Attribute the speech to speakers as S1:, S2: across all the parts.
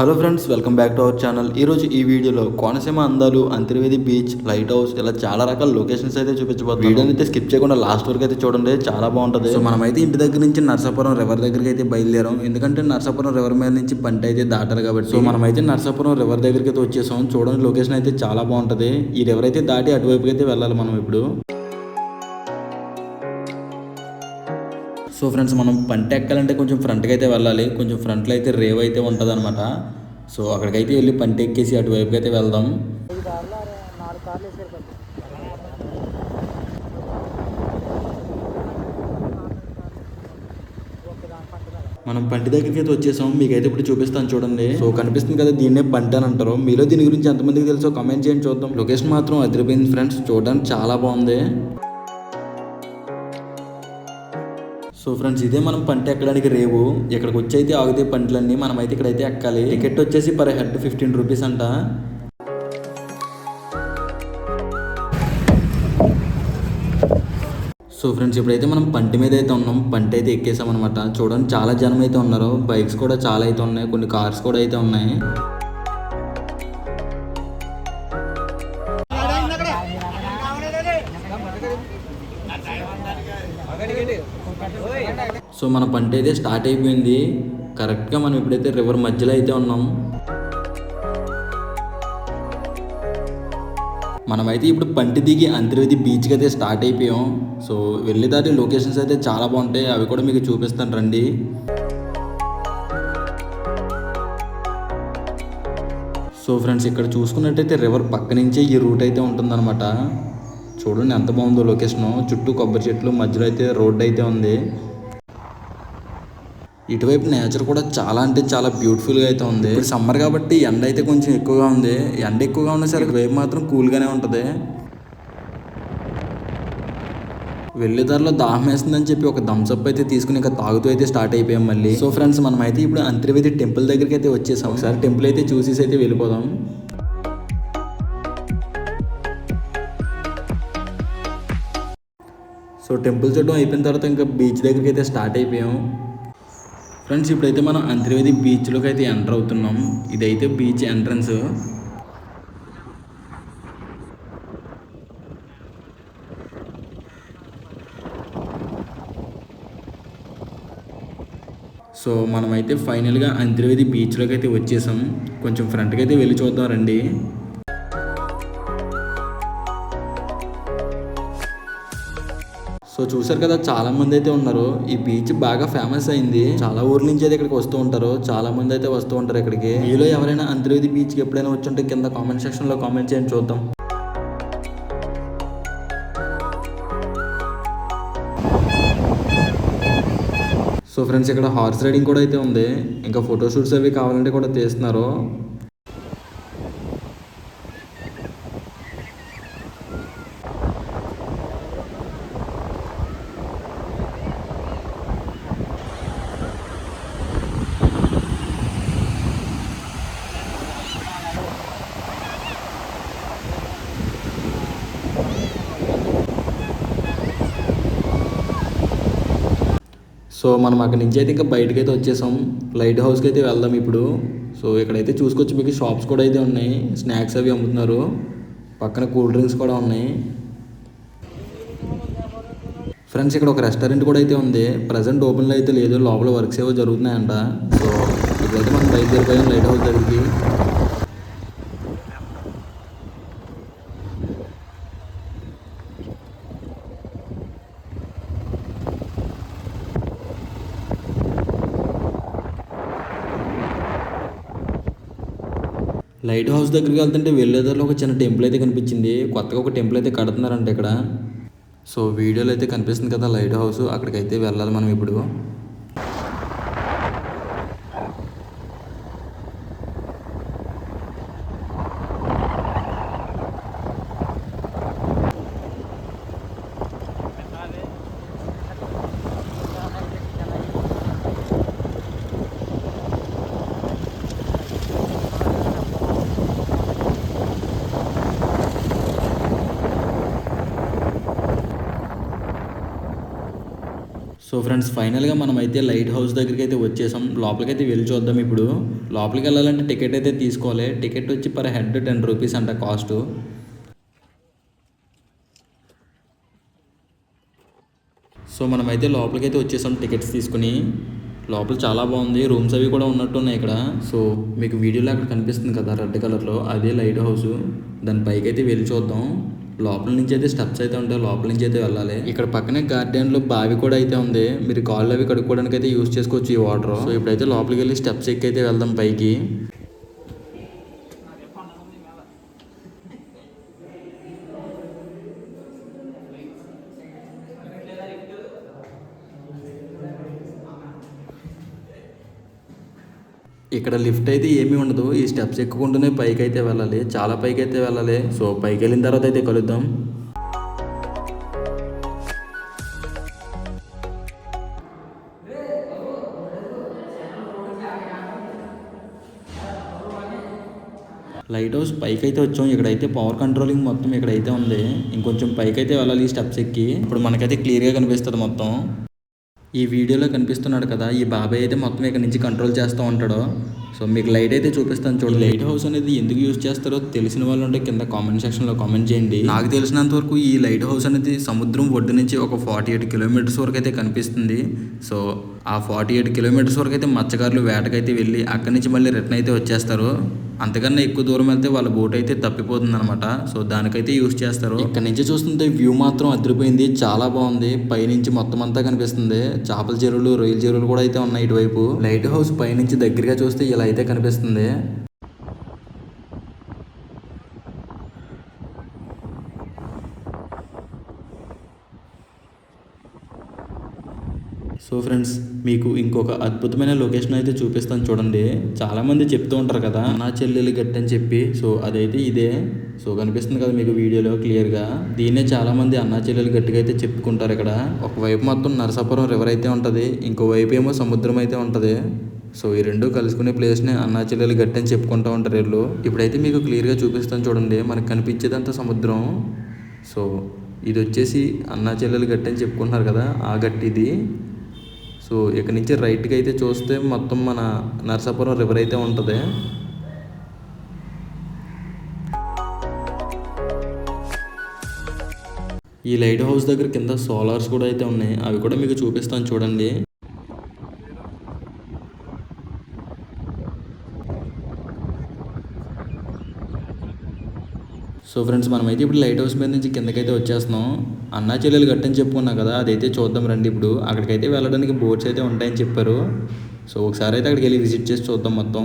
S1: Hello friends welcome back to our channel ఈ రోజు ఈ వీడియోలో కోనసీమ అందాలు అంతర్వేది బీచ్ లైట్ హౌస్ ఇలా చాలా రకాల లొకేషన్స్ అయితే చూపించబోతున్నాం. వీడియోని అయితే స్కిప్ చేయకుండా లాస్ట్ వరకు అయితే చూడండి చాలా బాగుంటది. సో మనమైతే ఇంటి దగ్గర నుంచి నర్సాపురం రివర్ దగ్గరికి అయితే బయలుదేరాం. ఎందుకంటే నర్సాపురం రివర్ మీద నుంచి పంట అయితే దాటారు కాబట్టి. సో మనమైతే నర్సాపురం రివర్ దగ్గరికి అయితే వచ్చేసాం. చూడండి లొకేషన్ అయితే చాలా బాగుంటది. ఈ రివర్ అయితే దాటి అటువైపుకి అయితే వెళ్ళాలి మనం ఇప్పుడు. సో ఫ్రెండ్స్ మనం పంట ఎక్కాలంటే కొంచెం ఫ్రంట్కి అయితే వెళ్ళాలి. కొంచెం ఫ్రంట్లో అయితే రేవ్ అయితే ఉంటుంది అనమాట సో అక్కడికైతే వెళ్ళి పంట ఎక్కేసి అటువైపుకి అయితే వెళ్దాం. మనం పంటి దగ్గరికి అయితే వచ్చేసాం. మీకైతే ఇప్పుడు చూపిస్తాను చూడండి. సో కనిపిస్తుంది కదా దీన్నే పంట అని అంటారు. మీలో దీని గురించి ఎంతమందికి తెలుసో కమెంట్ చేయండి చూద్దాం. లొకేషన్ మాత్రం అదిరిపోయింది ఫ్రెండ్స్ చూడడానికి చాలా బాగుంది. సో ఫ్రెండ్స్ ఇదే మనం పంట ఎక్కడానికి రేవు. ఇక్కడికి వచ్చి అయితే ఆగితే పంటలన్నీ మనం అయితే ఇక్కడైతే ఎక్కాలి. టికెట్ వచ్చేసి పర్ హెడ్ ఫిఫ్టీన్ రూపీస్ అంట. సో ఫ్రెండ్స్ ఇప్పుడైతే మనం పంట మీద అయితే ఉన్నాం. పంట అయితే ఎక్కేసాం అనమాట చూడండి చాలా జనం అయితే ఉన్నారు. బైక్స్ కూడా చాలా అయితే ఉన్నాయి. కొన్ని కార్స్ కూడా అయితే ఉన్నాయి. సో మన పంట అయితే స్టార్ట్ అయిపోయింది. కరెక్ట్గా మనం ఇప్పుడైతే రివర్ మధ్యలో అయితే ఉన్నాం మనమైతే ఇప్పుడు పంటి దిగి అంతర్వేది బీచ్కి అయితే స్టార్ట్ అయిపోయాం. సో వెళ్ళేదారి లొకేషన్స్ అయితే చాలా బాగుంటాయి. అవి కూడా మీకు చూపిస్తాను రండి. సో ఫ్రెండ్స్ ఇక్కడ చూసుకున్నట్టయితే రివర్ పక్క నుంచే ఈ రూట్ అయితే ఉంటుందన్నమాట. చూడండి ఎంత బాగుందో లొకేషన్. చుట్టూ కొబ్బరి చెట్లు మధ్యలో అయితే రోడ్ అయితే ఉంది. ఇటువైపు నేచర్ కూడా చాలా అంటే చాలా బ్యూటిఫుల్గా అయితే ఉంది. ఇప్పుడు సమ్మర్ కాబట్టి ఎండ అయితే కొంచెం ఎక్కువగా ఉంది. ఎండ ఎక్కువగా ఉన్న సరే ఇటువైపు మాత్రం కూల్గానే ఉంటుంది. వెళ్ళేదారిలో దాహం వేస్తుందని చెప్పి ఒక థమ్స్అప్ అయితే తీసుకుని ఇంకా తాగుతూ అయితే స్టార్ట్ అయిపోయాం మళ్ళీ. సో ఫ్రెండ్స్ మనం అయితే ఇప్పుడు అంతర్వేది టెంపుల్ దగ్గరికి అయితే వచ్చేసాం. ఒకసారి టెంపుల్ అయితే చూసేసి అయితే వెళ్ళిపోదాం. సో టెంపుల్ చూడడం అయిపోయిన తర్వాత ఇంకా బీచ్ దగ్గరికి అయితే స్టార్ట్ అయిపోయాం. ఫ్రెండ్స్ ఇప్పుడైతే మనం అంతర్వేది బీచ్లోకి అయితే ఎంటర్ అవుతున్నాం. ఇదైతే బీచ్ ఎంట్రన్స్. సో మనమైతే ఫైనల్గా అంతర్వేది బీచ్లోకి అయితే వచ్చేసాం. కొంచెం ఫ్రంట్కి అయితే వెళ్ళి చూద్దాం రండి. సో చూసారు కదా చాలా మంది అయితే ఉన్నారు. ఈ బీచ్ బాగా ఫేమస్ అయింది. చాలా ఊర్ల నుంచి అయితే ఇక్కడికి వస్తూ ఉంటారు. చాలా మంది అయితే వస్తూ ఉంటారు ఇక్కడికి. మీలో ఎవరైనా అంతర్వేది బీచ్కి ఎప్పుడైనా వచ్చుంటే కింద కామెంట్ సెక్షన్లో కామెంట్ చేయండి చూద్దాం. సో ఫ్రెండ్స్ ఇక్కడ హార్స్ రైడింగ్ కూడా అయితే ఉంది. ఇంకా ఫోటో షూట్స్ అవి కావాలంటే కూడా తీస్తున్నారు. సో మనం అక్కడి నుంచి అయితే ఇంకా బయటకైతే అయితే వచ్చేసాం. లైట్ హౌస్కి అయితే వెళ్దాం ఇప్పుడు. సో ఇక్కడైతే చూసుకోవచ్చు మీకు షాప్స్ కూడా అయితే ఉన్నాయి. స్నాక్స్ అవి అమ్ముతున్నారు. పక్కన కూల్ డ్రింక్స్ కూడా ఉన్నాయి. ఫ్రెండ్స్ ఇక్కడ ఒక రెస్టారెంట్ కూడా అయితే ఉంది. ప్రజెంట్ ఓపెన్లో అయితే లేదు. లోపల వర్క్స్ ఏవో జరుగుతున్నాయంట. సో ఇప్పుడైతే మనం బయలుదేరిపోయాం లైట్ హౌస్ దగ్గరికి. లైట్ హౌస్ దగ్గరికి వెళ్తుంటే వెళ్ళేదారిలో ఒక చిన్న టెంపుల్ అయితే కనిపించింది. కొత్తగా ఒక టెంపుల్ అయితే కడుతున్నారంట ఇక్కడ. సో వీడియోలో అయితే కనిపిస్తుంది కదా లైట్ హౌస్. అక్కడికైతే వెళ్ళాలి మనం ఇప్పుడు. సో ఫ్రెండ్స్ ఫైనల్గా మనం అయితే లైట్ హౌస్ దగ్గరికి అయితే వచ్చేసాం. లోపలికి అయితే వెళ్ళి చూద్దాం ఇప్పుడు. లోపలికి వెళ్ళాలంటే టికెట్ అయితే తీసుకోవాలి. టికెట్ వచ్చి పర్ హెడ్ టెన్ రూపీస్ అంట కాస్ట్. సో మనమైతే లోపలికి అయితే వచ్చేసాం టికెట్స్ తీసుకుని. లోపల చాలా బాగుంది. రూమ్స్ అవి కూడా ఉన్నట్టు ఉన్నాయి ఇక్కడ. సో మీకు వీడియోలో అక్కడ కనిపిస్తుంది కదా రెడ్ కలర్లో. అదే లైట్ హౌస్. దాని పైకి అయితే వెళ్ళి చూద్దాం. లోపల నుంచి అయితే స్టెప్స్ అయితే ఉంటాయి. లోపల నుంచి అయితే వెళ్ళాలి. ఇక్కడ పక్కనే గార్డెన్లో బావి కూడా అయితే ఉంది. మీరు కాళ్ళు అవి కడుక్కోవడానికి అయితే యూస్ చేసుకోవచ్చు ఈ వాటర్ సో ఇప్పుడైతే లోపలికి వెళ్ళి స్టెప్స్ ఎక్కి అయితే వెళ్దాం పైకి. ఇక్కడ లిఫ్ట్ అయితే ఏమీ ఉండదు. ఈ స్టెప్స్ ఎక్కుకుంటూనే పైకి అయితే వెళ్ళాలి. చాలా పైకి అయితే వెళ్ళాలి. సో పైకి వెళ్ళిన తర్వాత అయితే కలుద్దాం. లైట్ హౌస్ పైకి అయితే వచ్చాం. ఇక్కడైతే పవర్ కంట్రోలింగ్ మొత్తం ఇక్కడైతే ఉంది. ఇంకొంచెం పైకి అయితే వెళ్ళాలి ఈ స్టెప్స్ ఎక్కి. ఇప్పుడు మనకైతే క్లియర్గా కనిపిస్తుంది మొత్తం. ఈ వీడియోలో కనిపిస్తున్నాడు కదా ఈ బాబాయ్ అయితే మొత్తం ఇక్కడ నుంచి కంట్రోల్ చేస్తూ ఉంటాడు. సో మీకు లైట్ అయితే చూపిస్తాను చూడండి. లైట్ హౌస్ అనేది ఎందుకు యూజ్ చేస్తారో తెలిసిన వాళ్ళు ఉంటే కింద కామెంట్ సెక్షన్లో కామెంట్ చేయండి. నాకు తెలిసినంత వరకు ఈ లైట్ హౌస్ అనేది సముద్రం ఒడ్డు నుంచి ఒక ఫార్టీ ఎయిట్ కిలోమీటర్స్ వరకు అయితే కనిపిస్తుంది. సో ఆ ఫార్టీ ఎయిట్ కిలోమీటర్స్ వరకు అయితే మత్స్యకారులు వేటకైతే వెళ్ళి అక్కడి నుంచి మళ్ళీ రిటర్న్ అయితే వచ్చేస్తారు. అంతకన్నా ఎక్కువ దూరం వెళ్తే వాళ్ళ బోట్ అయితే తప్పిపోతుంది అనమాట సో దానికైతే యూస్ చేస్తారు. ఇక్కడ నుంచి చూస్తుంటే వ్యూ మాత్రం అదిరిపోయింది. చాలా బాగుంది. పైనుంచి మొత్తం అంతా కనిపిస్తుంది. చేపల చెరువులు రొయ్యల చెరువులు కూడా అయితే ఉన్నాయి ఇటువైపు. లైట్ హౌస్ పైనుంచి దగ్గరగా చూస్తే ఇలా అయితే కనిపిస్తుంది. సో ఫ్రెండ్స్ మీకు ఇంకొక అద్భుతమైన లొకేషన్ అయితే చూపిస్తాను చూడండి. చాలామంది చెప్తూ ఉంటారు కదా నా చెల్లెలు గట్టి అని చెప్పి. సో అదైతే ఇదే. సో కనిపిస్తుంది కదా మీకు వీడియోలో క్లియర్గా. దీన్నే చాలామంది అన్నా చెల్లెలు గట్టిగా అయితే చెప్పుకుంటారు ఇక్కడ. ఒకవైపు మొత్తం నరసాపురం రివర్ అయితే ఉంటుంది ఇంకోవైపు ఏమో సముద్రం అయితే ఉంటుంది. సో ఈ రెండు కలుసుకునే ప్లేస్ని అన్నాచెల్లెలు గట్టి అని చెప్పుకుంటూ ఉంటారు వీళ్ళు. ఇప్పుడైతే మీకు క్లియర్గా చూపిస్తాను చూడండి మనకు కనిపించేదంతా సముద్రం. సో ఇది వచ్చేసి అన్నాచెల్లెలు గట్టి అని చెప్పుకుంటున్నారు కదా ఆ గట్టి ఇది. సో ఇక్కడ నుంచి రైట్కి అయితే చూస్తే మొత్తం మన నరసాపురం రివర్ అయితే ఉంటుంది. ఈ లైట్ హౌస్ దగ్గర కింద సోలార్స్ కూడా అయితే ఉన్నాయి అవి కూడా మీకు చూపిస్తాను చూడండి. సో ఫ్రెండ్స్ మనమైతే ఇప్పుడు లైట్ హౌస్ మీద నుంచి కిందకైతే వచ్చేస్తున్నాం. అన్నా చెల్లెలు గట్టని చెప్పుకున్నా కదా అదైతే చూద్దాం రండి ఇప్పుడు. అక్కడికైతే వెళ్ళడానికి బోట్స్ అయితే ఉంటాయని చెప్పారు. సో ఒకసారి అయితే అక్కడికి వెళ్ళి విజిట్ చేసి చూద్దాం మొత్తం.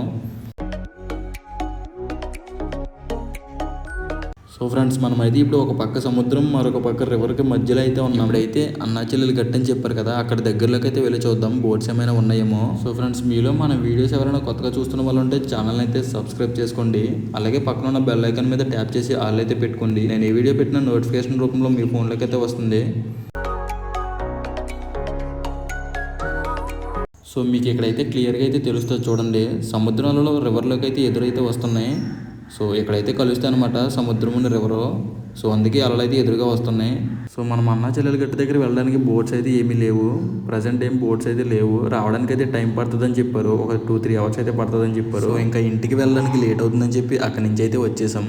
S1: సో ఫ్రెండ్స్ మనమైతే ఇప్పుడు ఒక పక్క సముద్రం మరొక పక్క రివర్కి మధ్యలో అయితే ఉన్నాం. అయితే అన్నా చెల్లెలు గట్టని చెప్పారు కదా అక్కడ దగ్గరలోకి అయితే వెళ్ళి చూద్దాం. బోట్స్ ఏమైనా ఉన్నాయేమో. సో ఫ్రెండ్స్ మీలో మన వీడియోస్ ఎవరైనా కొత్తగా చూస్తున్న వాళ్ళు ఉంటే ఛానల్ అయితే సబ్స్క్రైబ్ చేసుకోండి. అలాగే పక్కన ఉన్న బెల్ ఐకాన్ మీద ట్యాప్ చేసి ఆల్ అయితే పెట్టుకోండి. నేను ఏ వీడియో పెట్టిన నోటిఫికేషన్ రూపంలో మీ ఫోన్లోకి అయితే వస్తుంది. సో మీకు ఇక్కడైతే క్లియర్గా అయితే తెలుస్తుంది చూడండి. సముద్రాలలో రివర్లోకి అయితే ఎదురైతే వస్తున్నాయి. సో ఇక్కడైతే కలుస్తాయి అనమాట సముద్రముని రివరు సో అందుకే అలలు అయితే ఎదురుగా వస్తున్నాయి. సో మనం అన్నా చెల్లెల గట్టి దగ్గర వెళ్ళడానికి బోట్స్ అయితే ఏమీ లేవు. ప్రజెంట్ ఏం బోట్స్ అయితే లేవు. రావడానికి అయితే టైం పడుతుందని చెప్పారు. ఒక టూ త్రీ అవర్స్ అయితే పడుతుందని చెప్పారు. ఇంకా ఇంటికి వెళ్ళడానికి లేట్ అవుతుందని చెప్పి అక్కడి నుంచి అయితే వచ్చేసాం.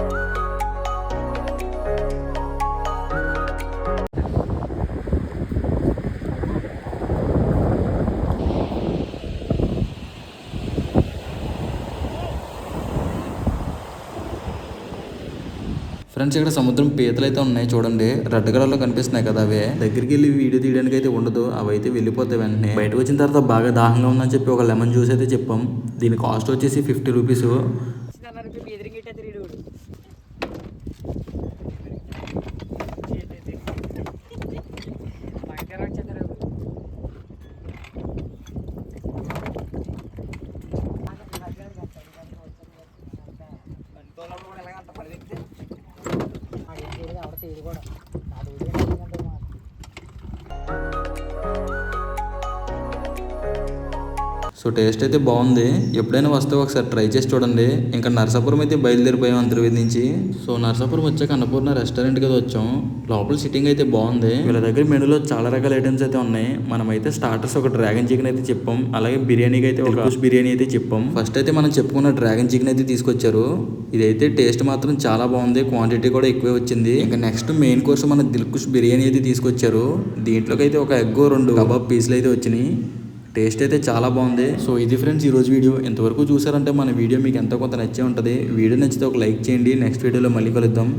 S1: ఫ్రెండ్స్ ఇక్కడ సముద్రం పీతలు అయితే ఉన్నాయి చూడండి. రెడ్ కలర్లో కనిపిస్తున్నాయి కదా అవే. దగ్గరికి వెళ్ళి వీడియో తీయడానికి అయితే ఉండదు. అవి అయితే వెళ్ళిపోతాయి వెంటనే. బయటకు వచ్చిన తర్వాత బాగా దాహంగా ఉందని చెప్పి ఒక లెమన్ జ్యూస్ అయితే చెప్పాం. దీని కాస్ట్ వచ్చేసి ఫిఫ్టీ రూపీస్ సో టేస్ట్ అయితే బాగుంది. ఎప్పుడైనా వస్తే ఒకసారి ట్రై చేసి చూడండి. ఇంకా నరసాపురం అయితే బయలుదేరిపోయాం అంతర్వేది నుంచి. సో నరసాపురం వచ్చాక అన్నపూర్ణ రెస్టారెంట్కి అయితే వచ్చాం. లోపల సిట్టింగ్ అయితే బాగుంది. వీళ్ళ దగ్గర మెనూలో చాలా రకాల ఐటమ్స్ అయితే ఉన్నాయి. మనమైతే స్టార్టర్స్ ఒక డ్రాగన్ చికెన్ అయితే చెప్పాం. అలాగే బిర్యానీకి అయితే ఒక బిర్యానీ అయితే చెప్పాం. ఫస్ట్ అయితే మనం చెప్పుకున్న డ్రాగన్ చికెన్ అయితే తీసుకొచ్చారు. ఇదైతే టేస్ట్ మాత్రం చాలా బాగుంది. క్వాంటిటీ కూడా ఎక్కువే వచ్చింది. ఇంకా నెక్స్ట్ మెయిన్ కోర్స్ మన దిల్కుష్ బిర్యానీ అయితే తీసుకొచ్చారు. దీంట్లోకి అయితే ఒక ఎగ్ రెండు కబాబ్ పీసులు అయితే వచ్చినాయి. టేస్ట్ అయితే చాలా బాగుంది. సో ఇది ఫ్రెండ్స్ ఈరోజు వీడియో. ఎంతవరకు చూసారంటే మన వీడియో మీకు ఎంతో కొంత నచ్చే ఉంటుంది. వీడియో నచ్చితే ఒక లైక్ చేయండి. నెక్స్ట్ వీడియోలో మళ్ళీ కలుద్దాం.